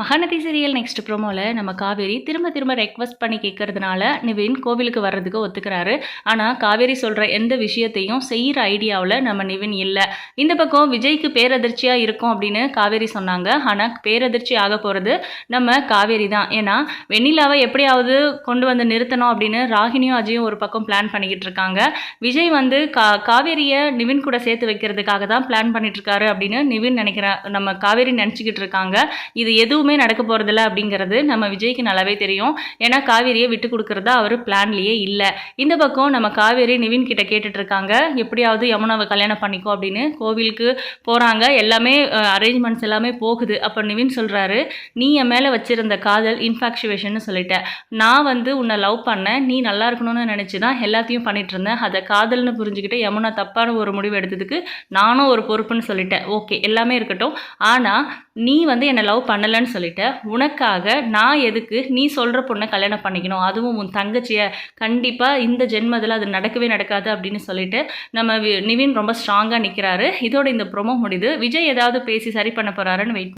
Mahanadi serial next ப்ரோமோவில் நம்ம காவேரி திரும்ப திரும்ப ரெக்வஸ்ட் பண்ணி கேட்கறதுனால நிவின் கோவிலுக்கு வர்றதுக்கு ஒத்துக்கிறாரு. ஆனால் காவேரி சொல்கிற எந்த விஷயத்தையும் செய்கிற ஐடியாவில் நம்ம நிவின் இல்லை. இந்த பக்கம் விஜய்க்கு பேரதிர்ச்சியாக இருக்கும் அப்படின்னு காவேரி சொன்னாங்க. ஆனால் பேரதிர்ச்சி ஆக போகிறது நம்ம காவேரி தான். ஏன்னா வெண்ணிலாவை எப்படியாவது கொண்டு வந்து நிறுத்தணும் அப்படின்னு ராகினியும் அஜயும் ஒரு பக்கம் பிளான் பண்ணிக்கிட்டு இருக்காங்க. விஜய் வந்து கா காவேரியை நிவின் கூட சேர்த்து வைக்கிறதுக்காக தான் பிளான் பண்ணிட்டு இருக்காரு அப்படின்னு நிவின் நினைக்கிற நம்ம காவேரி நினச்சிக்கிட்டு இருக்காங்க. இது எதுவும் எதுவுமே நடக்க போகிறதில்ல அப்படிங்கிறது நம்ம விஜய்க்கு நல்லாவே தெரியும். ஏன்னா காவேரியை விட்டு கொடுக்குறதா அவர் பிளான்லேயே இல்லை. இந்த பக்கம் நம்ம காவேரி நிவின் கிட்ட கேட்டுட்ருக்காங்க எப்படியாவது யமுனாவை கல்யாணம் பண்ணிக்கோ அப்படின்னு கோவிலுக்கு போகிறாங்க எல்லாமே அரேஞ்ச்மெண்ட்ஸ் எல்லாமே போகுது. அப்போ நிவின் சொல்கிறாரு நீ என் மேலே வச்சிருந்த காதல் இன்ஃபாக்சுவேஷன் சொல்லிட்டேன் நான் வந்து உன்னை லவ் பண்ணேன். நீ நல்லா இருக்கணும்னு நினச்சி தான் எல்லாத்தையும் பண்ணிட்டு இருந்தேன். அதை காதல்னு புரிஞ்சுக்கிட்டு யமுனா தப்பான ஒரு முடிவு எடுத்ததுக்கு நானும் ஒரு பொறுப்புன்னு சொல்லிட்டேன். ஓகே எல்லாமே இருக்கட்டும். ஆனால் நீ வந்து என்னை லவ் பண்ணலைன்னு சொல்லிட்ட. உனக்காக நான் எதுக்கு நீ சொல்கிற பொண்ணை கல்யாணம் பண்ணிக்கணும்? அதுவும் உன் தங்கச்சியை கண்டிப்பாக இந்த ஜென்மத்தில் அது நடக்கவே நடக்காது அப்படின்னு சொல்லிட்டு நம்ம வி- நிவின் ரொம்ப ஸ்ட்ராங்காக நிற்கிறாரு இதோட இந்த ப்ரோமோ முடியுது விஜய் ஏதாவது பேசி சரி பண்ண போகிறாருன்னு வெயிட்